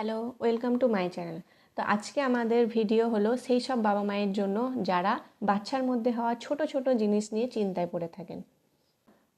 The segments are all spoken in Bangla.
Hello welcome to my channel তো আজকে আমাদের ভিডিও হলো সেই সব বাবা মায়ের জন্য যারা বাচ্চার মধ্যে হওয়া ছোট ছোট জিনিস নিয়ে চিন্তায় পড়ে থাকেন।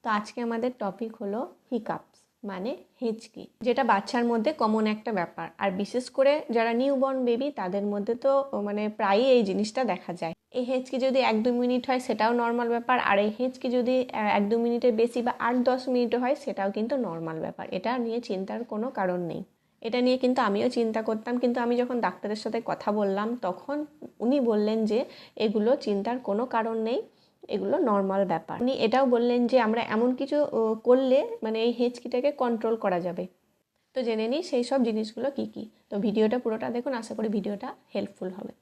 তো আজকে আমাদের টপিক হলো হিকাপস মানে হেঁচকি, যেটা বাচ্চার মধ্যে কমন একটা ব্যাপার। আর বিশেষ করে যারা নিউবর্ন বেবি তাদের মধ্যে তো মানে প্রায়ই এই জিনিসটা দেখা যায়। এই হেঁচকি যদি এক দু মিনিট হয়, সেটাও নর্মাল ব্যাপার। আর এই হেঁচকি যদি এক দু মিনিটের বেশি বা আট দশ মিনিটও হয়, সেটাও কিন্তু নর্মাল ব্যাপার। এটা নিয়ে চিন্তার কোনো কারণ নেই। এটা নিয়ে কিন্তু আমিও চিন্তা করতাম। কিন্তু আমি যখন ডাক্তারের সাথে কথা বললাম, তখন উনি বললেন যে, এগুলো চিন্তার কোনো কারণ নেই, এগুলো নর্মাল ব্যাপার। উনি এটাও বললেন যে, আমরা এমন কিছু করলে মানে এই হেঁচকিটাকে কন্ট্রোল করা যাবে। তো জেনে নিই সেই সব জিনিসগুলো কী কী। তো ভিডিওটা পুরোটা দেখুন, আশা করি ভিডিওটা হেল্পফুল হবে।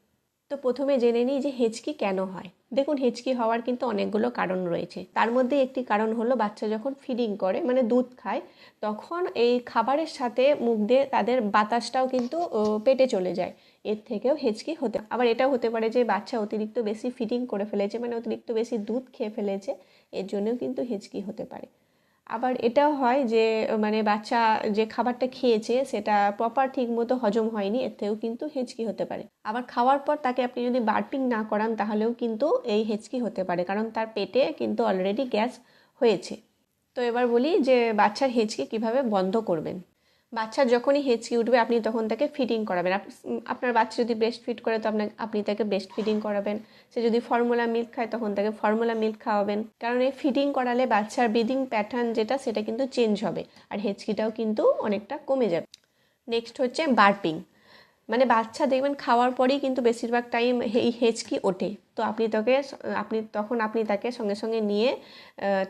তো প্রথমে জেনে নিই যে হেঁচকি কেন হয়। দেখুন, হেঁচকি হওয়ার কিন্তু অনেকগুলো কারণ রয়েছে। তার মধ্যে একটি কারণ হলো, বাচ্চা যখন ফিডিং করে মানে দুধ খায়, তখন এই খাবারের সাথে মুখ দিয়ে তাদের বাতাসটাও কিন্তু পেটে চলে যায়। এর থেকেও হেঁচকি হতে আবার এটাও হতে পারে যে, বাচ্চা অতিরিক্ত বেশি ফিডিং করে ফেলেছে মানে অতিরিক্ত বেশি দুধ খেয়ে ফেলেছে, এর জন্যও কিন্তু হেঁচকি হতে পারে। আবার এটাও হয় যে মানে বাচ্চা যে খাবারটা খেয়েছে সেটা প্রপার ঠিক মতো হজম হয়নি, এর থেকেও কিন্তু হেঁচকি হতে পারে। আবার খাওয়ার পর তাকে আপনি যদি বার্পিং না করান, তাহলেও কিন্তু এই হেঁচকি হতে পারে, কারণ তার পেটে কিন্তু অলরেডি গ্যাস হয়েছে। তো এবার বলি যে বাচ্চার হেঁচকি কীভাবে বন্ধ করবেন। বাচ্চার যখনই হেঁচকি উঠবে, আপনি তখন তাকে ফিডিং করাবেন। আপ- আপনার বাচ্চা যদি ব্রেস্ট ফিড করে, তো আপনাকে আপনি তাকে ব্রেস্ট ফিডিং করাবেন। সে যদি ফর্মুলা মিল্ক খায়, তখন তাকে ফর্মুলা মিল্ক খাওয়াবেন। কারণ এই ফিডিং করালে বাচ্চার ব্রিদিং প্যাটার্ন যেটা, সেটা কিন্তু চেঞ্জ হবে। আর হেঁচকিটাও কিন্তু অনেকটা কমে যাবে। নেক্সট হচ্ছে বার্পিং মানে বাচ্চা দেখবেন খাওয়ার পরেই কিন্তু বেশিরভাগ টাইম এই হেঁচকি ওঠে। তো আপনি তাকে আপনি তখন আপনি তাকে সঙ্গে সঙ্গে নিয়ে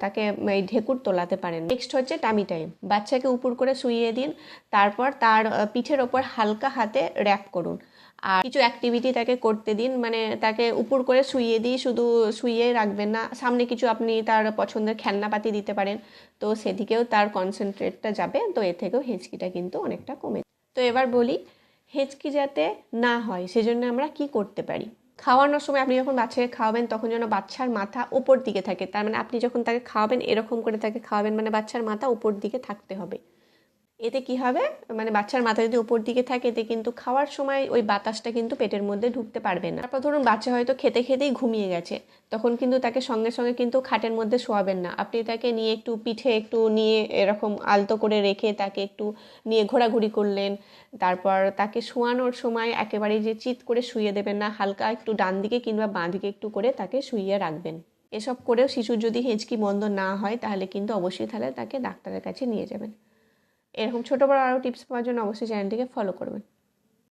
তাকে এই ঢেকুর তোলাতে পারেন। নেক্সট হচ্ছে টামি টাইম বাচ্চাকে উপর করে শুইয়ে দিন, তারপর তার পিঠের ওপর হালকা হাতে র্যাপ করুন। আর কিছু অ্যাক্টিভিটি তাকে করতে দিন মানে তাকে উপর করে শুইয়ে দিই, শুধু শুইয়ে রাখবেন না, সামনে কিছু আপনি তার পছন্দের খেলনাপাতি দিতে পারেন। তো সেদিকেও তার কনসেন্ট্রেটটা যাবে, তো এর থেকেও হেঁচকিটা কিন্তু অনেকটা কমে তো এবার বলি হেঁচকি যাতে না হয়, সেজন্য আমরা কি করতে পারি? খাওয়ানোর সময় আপনি যখন বাচ্চাকে খাওয়াবেন, তখন যেন বাচ্চার মাথা ওপর দিকে থাকে। তার মানে আপনি যখন তাকে খাওয়াবেন, এরকম করে তাকে খাওয়াবেন মানে বাচ্চার মাথা ওপর দিকে থাকতে হবে। এতে কি হবে? মানে বাচ্চার মাথা যদি উপর দিকে থাকে, এতে কিন্তু খাওয়ার সময় ওই বাতাসটা কিন্তু পেটের মধ্যে ঢুকতে পারবে না। তারপর ধরুন বাচ্চা হয়তো খেতে খেতেই ঘুমিয়ে গেছে, তখন কিন্তু তাকে সঙ্গে সঙ্গে কিন্তু খাটের মধ্যে শোয়াবেন না। আপনি তাকে নিয়ে একটু পিঠে একটু নিয়ে এরকম আলতো করে রেখে তাকে একটু নিয়ে ঘোরাঘুরি করলেন। তারপর তাকে শোয়ানোর সময় একেবারে যে চিৎ করে শুয়ে দেবেন না, হালকা একটু ডান দিকে কিংবা বাঁ দিকে একটু করে তাকে শুইয়ে রাখবেন। এসব করেও শিশুর যদি হেঁচকি বন্ধ না হয়, তাহলে কিন্তু অবশ্যই তাহলে তাকে ডাক্তারের কাছে নিয়ে যাবেন। এরকম ছোটো বড়ো আরও টিপস পাওয়ার জন্য অবশ্যই চ্যানেলটিকে ফলো করবেন।